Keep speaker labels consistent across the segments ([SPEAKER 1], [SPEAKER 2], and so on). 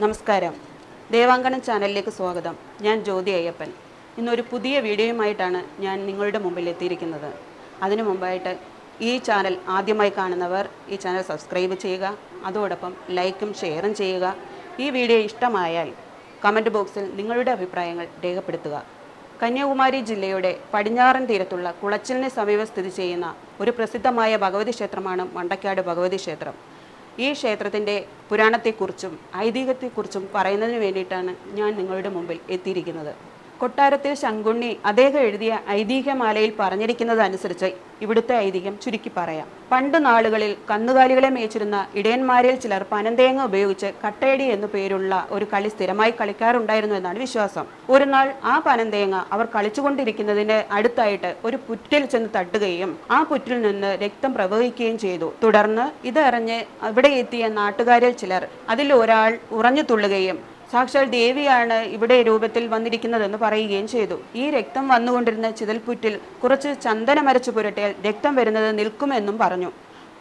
[SPEAKER 1] നമസ്കാരം. ദേവാങ്കണം ചാനലിലേക്ക് സ്വാഗതം. ഞാൻ ജ്യോതി അയ്യപ്പൻ. ഇന്നൊരു പുതിയ വീഡിയോയുമായിട്ടാണ് ഞാൻ നിങ്ങളുടെ മുമ്പിൽ എത്തിയിരിക്കുന്നത്. അതിനു മുമ്പായിട്ട് ഈ ചാനൽ ആദ്യമായി കാണുന്നവർ ഈ ചാനൽ സബ്സ്ക്രൈബ് ചെയ്യുക അതോടൊപ്പം ലൈക്കും ഷെയറും ചെയ്യുക. ഈ വീഡിയോ ഇഷ്ടമായാൽ കമന്റ് ബോക്സിൽ നിങ്ങളുടെ അഭിപ്രായങ്ങൾ രേഖപ്പെടുത്തുക. കന്യാകുമാരി ജില്ലയുടെ പടിഞ്ഞാറൻ തീരത്തുള്ള കുളച്ചിലിന് സമീപം സ്ഥിതി ചെയ്യുന്ന ഒരു പ്രസിദ്ധമായ ഭഗവതി ക്ഷേത്രമാണ് മണ്ടക്കാട് ഭഗവതി ക്ഷേത്രം. ഈ ക്ഷേത്രത്തിന്റെ പുരാണത്തെക്കുറിച്ചും ഐതിഹ്യത്തെക്കുറിച്ചും പറയുന്നതിന് വേണ്ടിയിട്ടാണ് ഞാൻ നിങ്ങളുടെ മുമ്പിൽ എത്തിയിരിക്കുന്നത്. കൊട്ടാരത്തിൽ ശങ്കുണ്ണി അദ്ദേഹം എഴുതിയ ഐതിഹ്യമാലയിൽ പറഞ്ഞിരിക്കുന്നത് അനുസരിച്ച് ഇവിടുത്തെ ഐതിഹ്യം ചുരുക്കി പറയാം. പണ്ട് നാളുകളിൽ കന്നുകാലികളെ മേച്ചിരുന്ന ഇടയന്മാരിൽ ചിലർ പനന്തേങ്ങ ഉപയോഗിച്ച് കട്ടയടി എന്നു പേരുള്ള ഒരു കളി സ്ഥിരമായി കളിക്കാറുണ്ടായിരുന്നു എന്നാണ് വിശ്വാസം. ഒരു നാൾ ആ പനന്തേങ്ങ അവർ കളിച്ചുകൊണ്ടിരിക്കുന്നതിന്റെ അടുത്തായിട്ട് ഒരു പുറ്റിൽ ചെന്ന് തട്ടുകയും ആ പുറ്റിൽ നിന്ന് രക്തം പ്രവഹിക്കുകയും ചെയ്തു. തുടർന്ന് ഇതറിഞ്ഞ് അവിടെ എത്തിയ നാട്ടുകാരിൽ ചിലർ അതിൽ ഒരാൾ ഉറഞ്ഞു തുള്ളുകയും സാക്ഷാൽ ദേവിയാണ് ഇവിടെ രൂപത്തിൽ വന്നിരിക്കുന്നതെന്ന് പറയുകയും ചെയ്തു. ഈ രക്തം വന്നുകൊണ്ടിരുന്ന ചിതൽപുറ്റിൽ കുറച്ച് ചന്ദനം അരച്ചു പുരട്ടിയാൽ രക്തം വരുന്നത് നിൽക്കുമെന്നും പറഞ്ഞു.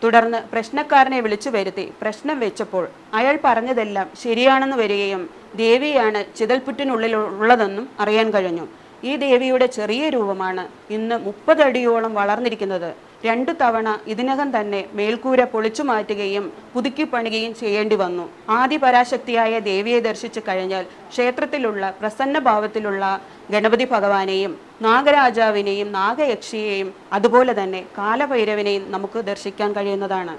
[SPEAKER 1] തുടർന്ന് പ്രശ്നക്കാരനെ വിളിച്ചു വരുത്തി. പ്രശ്നം വെച്ചപ്പോൾ അയാൾ പറഞ്ഞതെല്ലാം ശരിയാണെന്ന് വരികയും ദേവിയാണ് ചിതൽപുറ്റിനുള്ളിൽ ഉള്ളതെന്നും അറിയാൻ കഴിഞ്ഞു. ഈ ദേവിയുടെ ചെറിയ രൂപമാണ് ഇന്ന് മുപ്പതടിയോളം വളർന്നിരിക്കുന്നത്. രണ്ടു തവണ ഇതിനകം തന്നെ മേൽക്കൂര പൊളിച്ചു മാറ്റുകയും പുതുക്കി പണിയുകയും ചെയ്യേണ്ടി വന്നു. ആദ്യ പരാശക്തിയായ ദേവിയെ ദർശിച്ചു കഴിഞ്ഞാൽ ക്ഷേത്രത്തിലുള്ള പ്രസന്ന ഭാവത്തിലുള്ള ഗണപതി ഭഗവാനെയും നാഗരാജാവിനെയും നാഗയക്ഷിയെയും അതുപോലെ തന്നെ കാലഭൈരവനെയും നമുക്ക് ദർശിക്കാൻ കഴിയുന്നതാണ്.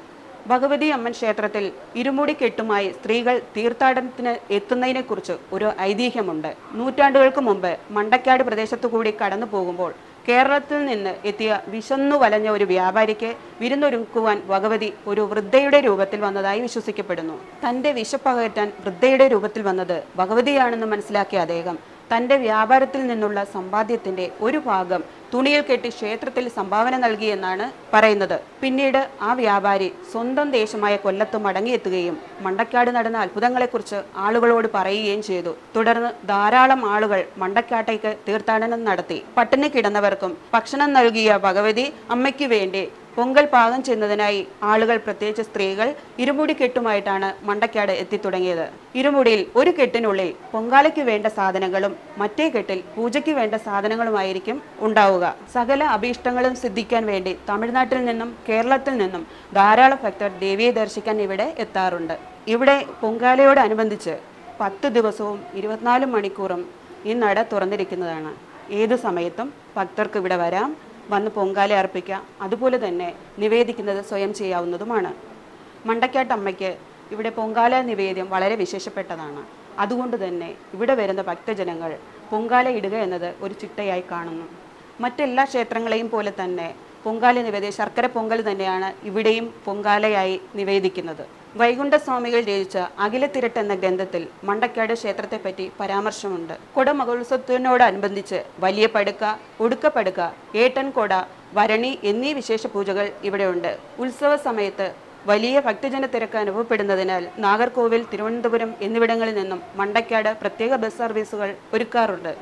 [SPEAKER 1] ഭഗവതി അമ്മൻ ക്ഷേത്രത്തിൽ ഇരുമുടി കെട്ടുമായി സ്ത്രീകൾ തീർത്ഥാടനത്തിന് എത്തുന്നതിനെക്കുറിച്ച് ഒരു ഐതിഹ്യമുണ്ട്. നൂറ്റാണ്ടുകൾക്ക് മുമ്പ് മണ്ടക്കാട് പ്രദേശത്തു കൂടി കടന്നു പോകുമ്പോൾ കേരളത്തിൽ നിന്ന് എത്തിയ വിശന്നു വലഞ്ഞ ഒരു വ്യാപാരിക്ക് വിരുന്നൊരുക്കുവാൻ ഭഗവതി ഒരു വൃദ്ധയുടെ രൂപത്തിൽ വന്നതായി വിശ്വസിക്കപ്പെടുന്നു. തന്റെ വിശപ്പകറ്റാൻ വൃദ്ധയുടെ രൂപത്തിൽ വന്നത് ഭഗവതിയാണെന്ന് മനസ്സിലാക്കിയ അദ്ദേഹം തന്റെ വ്യാപാരത്തിൽ നിന്നുള്ള സമ്പാദ്യത്തിന്റെ ഒരു ഭാഗം തുണിയിൽ കെട്ടി ക്ഷേത്രത്തിൽ സംഭാവന നൽകിയെന്നാണ് പറയുന്നത്. പിന്നീട് ആ വ്യാപാരി സ്വന്തം ദേശമായ കൊല്ലത്ത് മടങ്ങിയെത്തുകയും മണ്ടക്കാട് നടന്ന അത്ഭുതങ്ങളെക്കുറിച്ച് ആളുകളോട് പറയുകയും ചെയ്തു. തുടർന്ന് ധാരാളം ആളുകൾ മണ്ടക്കാട്ടേക്ക് തീർത്ഥാടനം നടത്തി. പട്ടിണി കിടന്നവർക്കും ഭക്ഷണം നൽകിയ ഭഗവതി അമ്മയ്ക്ക് വേണ്ടി പൊങ്കൽ പാകം ചെയ്യുന്നതിനായി ആളുകൾ പ്രത്യേകിച്ച് സ്ത്രീകൾ ഇരുമുടി കെട്ടുമായിട്ടാണ് മണ്ടക്കാട് എത്തിത്തുടങ്ങിയത്. ഇരുമുടിയിൽ ഒരു കെട്ടിനുള്ളിൽ പൊങ്കാലയ്ക്ക് വേണ്ട സാധനങ്ങളും മറ്റേ കെട്ടിൽ പൂജയ്ക്ക് വേണ്ട സാധനങ്ങളുമായിരിക്കും ഉണ്ടാവുക. സകല അഭീഷ്ടങ്ങളും സിദ്ധിക്കാൻ വേണ്ടി തമിഴ്നാട്ടിൽ നിന്നും കേരളത്തിൽ നിന്നും ധാരാളം ഭക്തർ ദേവിയെ ദർശിക്കാൻ ഇവിടെ എത്താറുണ്ട്. ഇവിടെ പൊങ്കാലയോടനുബന്ധിച്ച് പത്ത് ദിവസവും ഇരുപത്തിനാല് മണിക്കൂറും ഈ നട തുറന്നിരിക്കുന്നതാണ്. ഏത് സമയത്തും ഭക്തർക്ക് ഇവിടെ വരാം. വന്ന് പൊങ്കാല അർപ്പിക്കാം അതുപോലെ തന്നെ നിവേദിക്കുന്നത് സ്വയം ചെയ്യാവുന്നതുമാണ്. മണ്ടക്കാട്ടമ്മയ്ക്ക് ഇവിടെ പൊങ്കാല നിവേദ്യം വളരെ വിശേഷപ്പെട്ടതാണ്. അതുകൊണ്ട് തന്നെ ഇവിടെ വരുന്ന ഭക്തജനങ്ങൾ പൊങ്കാല ഇടുക എന്നത് ഒരു ചിട്ടയായി കാണുന്നു. മറ്റെല്ലാ ക്ഷേത്രങ്ങളെയും പോലെ തന്നെ പൊങ്കാല നിവേദ്യം ശർക്കര പൊങ്കൽ തന്നെയാണ് ഇവിടെയും പൊങ്കാലയായി നിവേദിക്കുന്നത്. വൈകുണ്ഠസ്വാമികൾ രചിച്ച അഖിലത്തിരട്ട് എന്ന ഗ്രന്ഥത്തിൽ മണ്ടക്കാട് ക്ഷേത്രത്തെപ്പറ്റി പരാമർശമുണ്ട്. കുടമഹോത്സവത്തിനോടനുബന്ധിച്ച് വലിയ പടുക്ക ഒടുക്കപ്പടുക്ക ഏട്ടൻകോട വരണി എന്നീ വിശേഷ പൂജകൾ ഇവിടെയുണ്ട്. ഉത്സവ സമയത്ത് വലിയ ഭക്തജന തിരക്ക് അനുഭവപ്പെടുന്നതിനാൽ നാഗർകോവിൽ തിരുവനന്തപുരം എന്നിവിടങ്ങളിൽ നിന്നും മണ്ടക്കാട് പ്രത്യേക ബസ് സർവീസുകൾ ഒരുക്കാറുണ്ട്.